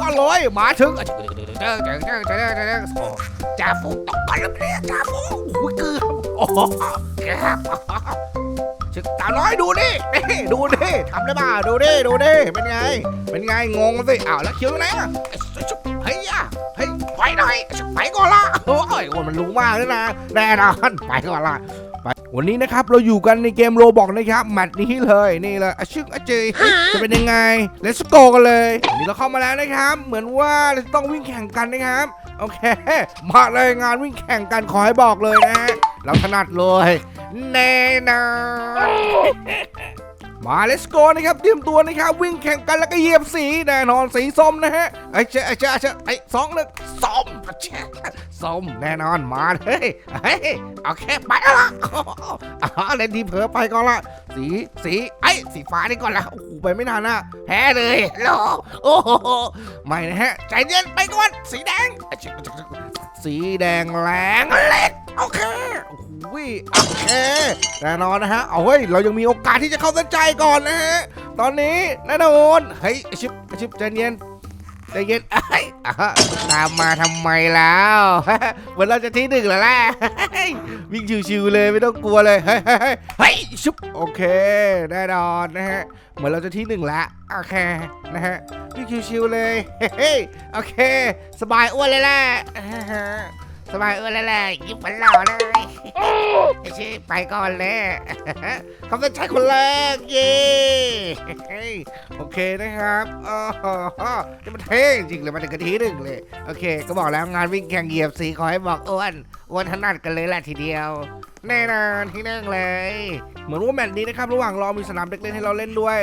ก่อนเลยมาถึงจ่าฟูตกก่อนแล้วเนี่ยจ่าฟูโอ้ยเกือบโอ้โหเกือบชึกตาน้อยดูดินี่ดูดิทำได้ป่ะดูดิดูดิเป็นไง เป็นไงงงสิอ้าวแล้วเขียวอไหนอะเฮ้ยอะเฮ้ยไปหน่อยไปก่อนละโอ้ยโอ้มันรู้มากเลยนะแน่นอนไปก่อนละ วันนี้นะครับเราอยู่กันในเกมโรบอกนะครับแมตช์นี้เลยนี่เลยอะชึกอะเจยจะเป็นยังไง Let's go กันเลยวันนี้เราเข้ามาแล้วนะครับ เหมือนว่าเราจะต้องวิ่งแข่งกันนะครับโอเค มาเลยงานวิ่งแข่งกันขอให้บอกเลยนะฮะเราถนัดเลยแน่นอนมา let's go นะครับเตรียมตัวนะครับวิ่งแข่งกันแล้วก็เหยียบสีแน่นอนสีส้มนะฮะไอ้เจ้าไอ้เจ้าไอ้เจ้าไอ้สองหนึ่งส้มเจ้า ส้มแน่นอนมาเลยเฮ้ยโอเคไปแล้วล่ะอ๋อเล่นทีเผลอไปก่อนละ สีสีไอ้สีฟ้านี่ก่อนละโอ้โหไปไม่นานนะแพ้เลยโลโอ้โหไม่นะฮะใจเย็นไปก่อนสีแดง สีแดงแรงเล็กโอเคโอ้โหโอเคแน่นอนนะฮะเอาเฮ้ยเรายังมีโอกาสที่จะเข้าเส้นใจก่อนนะฮะตอนนี้แน่นอนเฮ้ยไอ้ชิบอชิบใจเย็นใจเย็นไอ้ ตามมาทำไมแล้วเหมือนเราจะที่หนึ่งแล้วแหละวิ่งชิวๆเลยไม่ต้องกลัวเลยเฮ้ยเฮ้ยชุบโอเคแน่นอนนะฮะเหมือนเราจะที่หนึ่งละโอเคนะฮะวิ่งชิวๆเลยเฮ้ยโอเค สบายอ้วนเลยแหละ สบายอ้วนเลยแหละยิ้มฝันหล่อเลยไอ้ชีไปก่อนเลยเขาเป็นชายคนแรกเย้โอเคนะครับอ๋อนี่มันเท่จริงเลยมาถึงกะทีหนึ่งเลย โอเค ก็บอกแล้วงานวิ่งแข่งเหยียบสีขอให้บอกอ้วนอ้วนถนัดกันเลยแหละทีเดียว แน่นอนที่นั่งเลย เหมือนว่าแมตช์นี้นะครับ ระหว่างรอมีสนามเด็กเล่นให้เราเล่นด้วย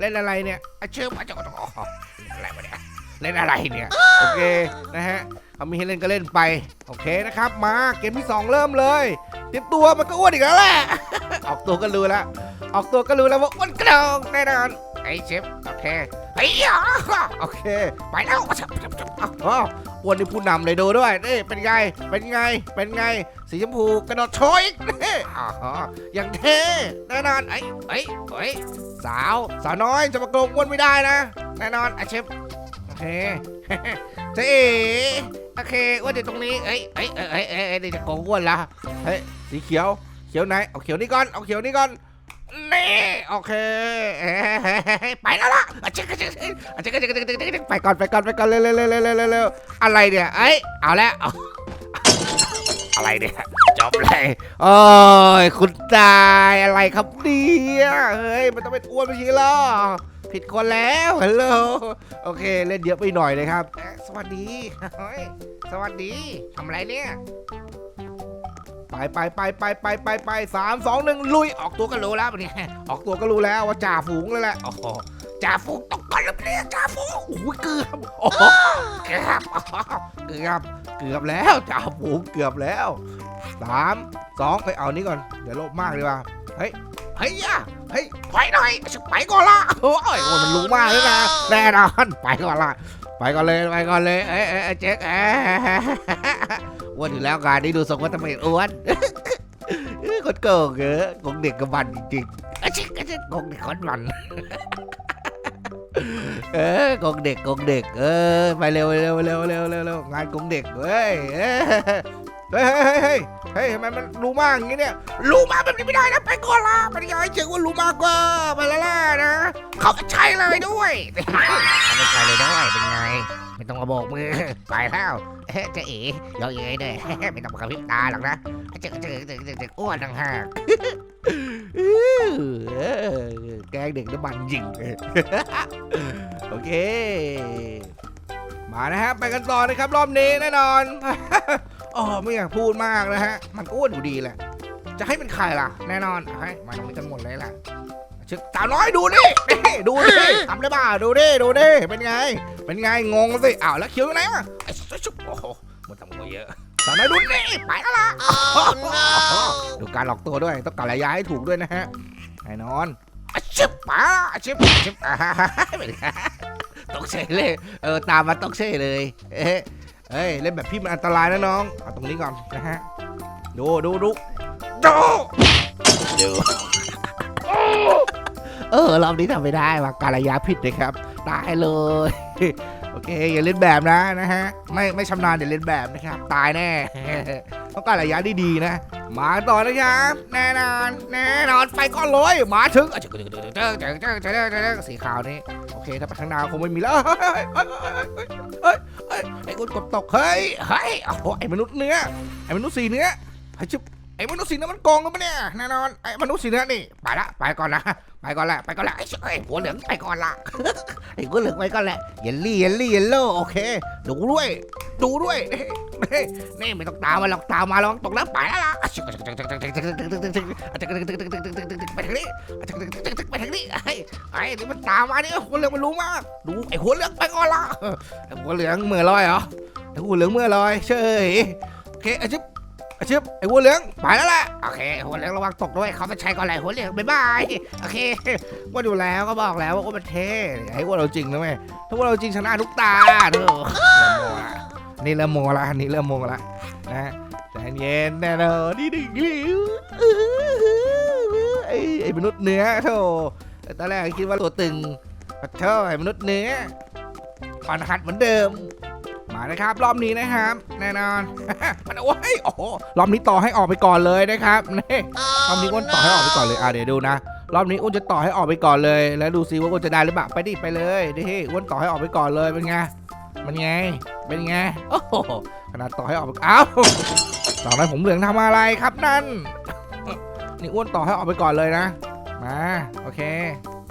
เล่นอะไรเนี่ยอาเชื่อมาจากอ๋ออะไรวะเนี่ย เล่นอะไรเนี่ย โอเคนะฮะเขามีให้เล่นก็เล่นไป โอเคนะครับ มาเกมที่ 2 เริ่มเลยเตรียมตัวมันก็อ้วนอีกแล้วแหละ ออกตัวก็รู้แล้ว ออกตัวก็รู้แล้วว่าอ้วนกระดองแน่นอนไอ้เชฟโอเคเฮ้ยอะโอเค ไปแล้วอ๋ออ้วนนี่ผู้นำเลยดูด้วยนี่เป็นไง เป็นไง เป็นไง สีชมพูกระโดดโชยอีกนี่อ๋ออย่างเท่แน่นอนไอ้ไอ้ไอ้ยสาว สาวน้อยจะมาโกงอ้วนไม่ได้นะ แน่นอนไอ้เชฟโอ เคเจ๊เอ๋โอเคอ้วนอยู่ตรงนี้เอ้ยเอ้ยเอ้ยเอ้ยเอ้ยเอ้ยเดี๋ยวจะโกงอ้วนละเฮ้ยสีเขียวเขียวไหนเอาเขียวนี่ก่อนเอาเขียวนี่ก่อนนี่โอเคเอ้ยไปแล้วล่ะอะเจ๊กเจ๊กเจ๊กอะเจ๊กเจ๊กเจ๊กเจ๊กเจ๊กไปก่อนไปก่อนไปก่อนเร็วเร็วเร็วเร็วเร็วเร็วเร็วอะไรเนี่ยเอ้ยเอาแล้วเอาอะไรเนี่ย จบเลยโอ้ยคุณตายอะไรครับเนี่ยเฮ้ยมันต้องเป็นอ้วนไม่ใช่หรอผิดคนแล้วฮัลโหลโอเค เล่นเยอะไปหน่อยเลยครับเอ๊ะสวัสดีเฮ้ยสวัสดีทำอะไรเนี่ย ไปไปไปไปไปไปไปสามสองหนึ่งลุยออกตัวก็รู้แล้วเนี่ยออกตัวก็รู้แล้วว่าจ่าฝูงเลยแหละโอ้โหจ่าฝูงตกก่อนแล้วเนี่ยจ่าฝูงโอ้ยเกือบโอ้โหเกือบเกือบเกือบแล้วจ่าฝูงเกือบแล้ว สามสองไปเอานี้ก่อนอย่าโลภมากเลยว่ะเฮ้ยเฮ้ยย่าเฮ้ยไปหน่อยไปก่อนละโอ้ยมันรู้มากเลยนะแน่นอนไปก่อนละไปก่อนเลยไปก่อนเลยเอ้ยเอ้เอ้ยเจ๊กเอ้อ้วนอยู่แล้วงานนี้ดูทรงว่าทำไมอ้วนเอ้ยคนโกงเออกงเด็กกับมันจริงๆอะชิอะชิกงเด็กคนมันเออกงเด็กกงเด็กเออไปเร็วเร็วเร็วเร็วเร็วเร็วงานกงเด็กเว้ย เอ้ยเฮ้ยเฮ้ยเฮ้ยเฮ้ยทำไมมันรู้มากอย่างนี้เนี่ย รู้มากแบบนี้ไม่ได้นะ ไปก่อนละไปยังไงเจ๋งว่ารู้มากกว่าไปแล้วล่ะนะ เขาไม่ใช่เลยด้วยเขาไม่ใช่เลยด้วยเป็นไง ไม่ต้องมาโบกมือ ไปแล้วเอ๊ะเจะเอ๋ยอเย้ยด้วยไม่ต้องมากระพริบตาหรอกนะเจอเจอเจอเจอเจออ้วนต่างหากอื้อแกล้งเด็กน้ำมันยิง โอเค มานะฮะไปกันต่อนะครับ รอบนี้แน่นอน อ๋อไม่อยากพูดมากนะฮะ มันก็อ้วนอยู่ดีแหละ จะให้เป็นใครล่ะ แน่นอนให้มาตรงนี้กันหมดเลยล่ะชึกสาวน้อยดูนี่นี่ดูนี่ทำได้ป่ะดูนี่ดูนี่เป็นไง เป็นไงงงสิอ้าวแล้วเขียวอยู่ไหนอะไอ้ชุบโอ้โหมันทำหัวเยอะสาวน้อยดูนี่ไปแล้วล่ะดูการหลอกตัวด้วยต้องการระยะให้ถูกด้วยนะฮะแน่นอนอาชิบมาอาชิบอาชิบอ่าฮ่าฮ่าฮ่าเป็นไงตกเฉยเลยเออตามมาตกเฉยเลย เอ้ย เอ้ยเล่นแบบพี่มันอันตรายนะน้องเอาตรงนี้ก่อนนะฮะดูดูดูดูดูเออรอบนี้ทำไม่ได้ว่ะการระยะผิดเลยครับตายเลยโอเคอย่าเล่นแบบนะนะฮะไม่ไม่ชำนาญอย่าเล่นแบบนะครับตายแน่ต้องการระยะดีๆนะ มาต่อนะครับแน่นอนแน่นอนไฟก้อนเอยมาถึงสีขาวนี่โอเคถ้าไปทางหน้าคงไม่มีแล้วไอ้คนกดตกเฮ้ยเฮ้ยโอ้ไอ้มนุษย์เนื้อไอ้มนุษย์สีเนื้อไอ้ชิบ อ้มนุษย์สีเนื้อมันโกงกันปะเนี่ยแน่นอนไอ้มนุษย์สีเนื้อนี่ไปละไปก่อนนะไปก่อนละไปก่อนละไอ้ชิบไอ้หัวเหลืองไปก่อนละไอ้หัวเหลืองไปก่อนแหละเยลลี่เยลลี่เยลโล่โอเค ดูด้วย ดูด้วยนี่ไม่ต้องตามมาหรอกตามมาลองตกแล้วไปแล้วล่ะไปทางนี้ไปทางนี้ไอ้ไอ้นี่มันตามมาเนี่ยหัวเหลืองมันรู้มากดูไอ้หัวเหลืองไปก่อนละไอ้หัวเหลืองเมื่อลอยเหรอไอ้หัวเหลืองเมื่อลอยเฉยโอเคไอ้ชิบ ไอ้ชิบไอ้หัวเหลืองไปแล้วล่ะโอเคหัวเหลืองระวังตกด้วยเขาจะใช้ก่อนเลยหัวเหลืองบ๊ายบายโอเคว่าดูแล้วก็บอกแล้วว่ามันเท่ไอ้ว่าเราจริงนะแม่ถ้าว่าเราจริงชนะทุกตาเด้อนี่เริ่มโมละนนี้เริ่มโมละนะใจเย็นแน่นอนนี่ดึงลิ้วไอ้ไอ้มนุษย์เนื้อโธ่ตอนแรกคิดว่าตัวตึงปะเท่าไอ้มนุษย์เนื้อปันหัดเหมือนเดิม นะครับ รอบนี้นะครับ แน่นอน มันโอ้ยโอ้รอบนี้ต่อให้ออกไปก่อนเลยนะครับนี่รอบนี้อ้วนต่อให้ออกไปก่อนเลยอะเดี๋ยวดูนะรอบนี้อ้วนจะต่อให้ออกไปก่อนเลย แล้วดูซิว่าอ้วนจะได้หรือเปล่าไปดิไปเลยดิอ้วนต่อให้ออกไปก่อนเลยเป็นไงมันไงเป็นไงโอ้โหขนาดต่อให้ออกไปอ้าวต่อไปผมเหลืองทำอะไรครับนั่นนี่อ้วนต่อให้ออกไปก่อนเลยนะมาโอเค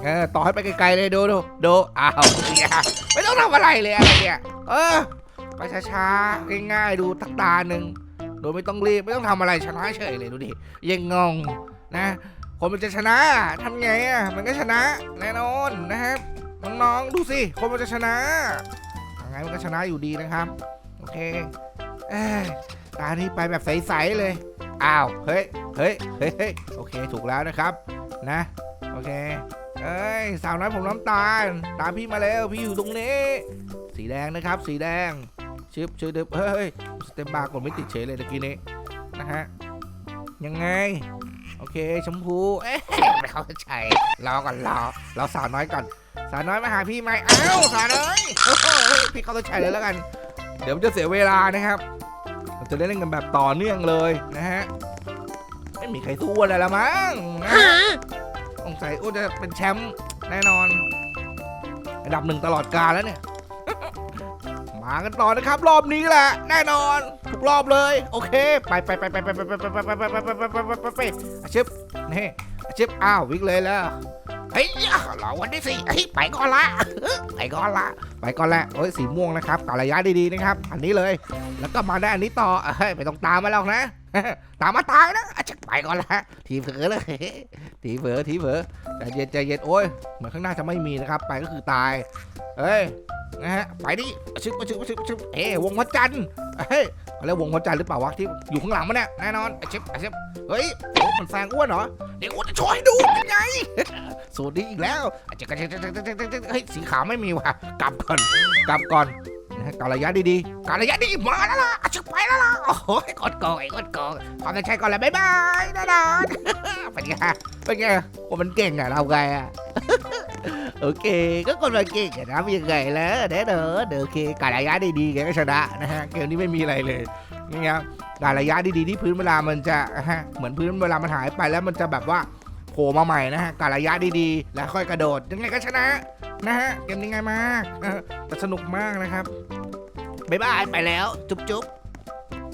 เออต่อให้ไปไกลๆเลยดูดูดูอ้าวเนี่ยไม่ต้องทำอะไรเลยอะไรเนี่ยเออ ไปช้าๆง่ายๆดูตักตาหนึ่งโดยไม่ต้องรีบไม่ต้องทำอะไรชนะเฉยเลยดูดิยังงงนะคนมันจะชนะทำไงอะมันก็ชนะแน่นอนนะครับน้องๆดูสิคนมันจะชนะยังไงมันก็ชนะอยู่ดีนะครับ โอเคเอ้ยตานี้ไปแบบใสๆเลยอ้าวเฮ้ยเฮ้ยเฮ้ยเฮ้ยโอเคถูกแล้วนะครับนะโอเคเอ้ยสาวน้อยผมน้ำตาล ตามพี่มาแล้วพี่อยู่ตรงนี้ สีแดงนะครับ สีแดง ชึบชึบดึบเฮ้ยสเต็มบาร์กดไม่ติดเฉยเลยตะกี้นี้นะฮะยังไง โอเคชมพูเอ๊ะไม่เข้าใจรอก่อนรอรอสาวน้อยก่อน สาวน้อยมาหาพี่ไหมอ้าวสาวน้อยโอ้โหพี่เขาต้องใช้เลยแล้วกัน เดี๋ยวมันจะเสียเวลานะครับเราจะได้เล่นกันแบบต่อเนื่องเลยนะฮะไม่มีใครสู้อะไรละมั้งนะสงสัยอ้วนจะเป็นแชมป์แน่นอนอันดับหนึ่งตลอดกาลแล้วเนี่ย มากันต่อนะครับ รอบนี้แหละ แน่นอนทุกรอบเลย โอเค ไปไปไปไปไปไปไปไปไปไปไปไปไปไปไปไปอาชิบนี่อาชิบอ้าววิ่งเลยแล้วเฮ้ยรอวันที่สี่เฮ้ยไปก่อนละไปก่อนละไปก่อนละโอ้ยสีม่วงนะครับกะระยะดีๆนะครับ อันนี้เลย แล้วก็มาได้อันนี้ต่อเฮ้ยไม่ต้องตามมาแล้วนะตามมาตายนะอะจะไปก่อนละทีเผลอเลยทีเผลอทีเผลอใจเย็นใจเย็นโอ้ยเหมือนข้างหน้าจะไม่มีนะครับ ไปก็คือตายเฮ้ย นะฮะไปดิชึบมาชึบมาชึบชึบเฮ้วงพระจันทร์เฮ้ยเขาเรียกวงพระจันทร์หรือเปล่าวะที่อยู่ข้างหลังมันเนี่ยแน่นอนไอ้ชิบไอ้ชิบเฮ้ยโอ้มันแซงอ้วนเหรอเดี๋ยวอ้วนจะโชว์ให้ดูเป็นไงสูตรนี้อีกแล้วอาจจะเฮ้ยสีขาวไม่มีว่ะกลับก่อนกลับก่อนนะฮะกะระยะดีๆกะระยะดีมาแล้วล่ะอาจจะไปแล้วล่ะโอ้โหกดโกงไอ้กดโกงขอจะใช้ก่อนเลยบ๊ายบายแน่นอนเป็นไงเป็นไงคนมันเก่งอะเราไงอะ โอเค ก็คนมันเก่งอะนะมียังไงแล้วเด้อเด้อนโอเคกะระยะดีๆแกก็ชนะนะฮะเกมนี้ไม่มีอะไรเลยนี่ครับกะระยะดี ๆ ที่พื้นเวลามันจะฮะเหมือนพื้นเวลามันหายไปแล้วมันจะแบบว่าโผล่มาใหม่นะฮะการระยะดีๆ แล้วค่อยกระโดดยังไงก็ชนะนะฮะเกมนี้ง่ายมากแต่สนุกมากนะครับบ๊ายบายไปแล้ว จุ๊บๆ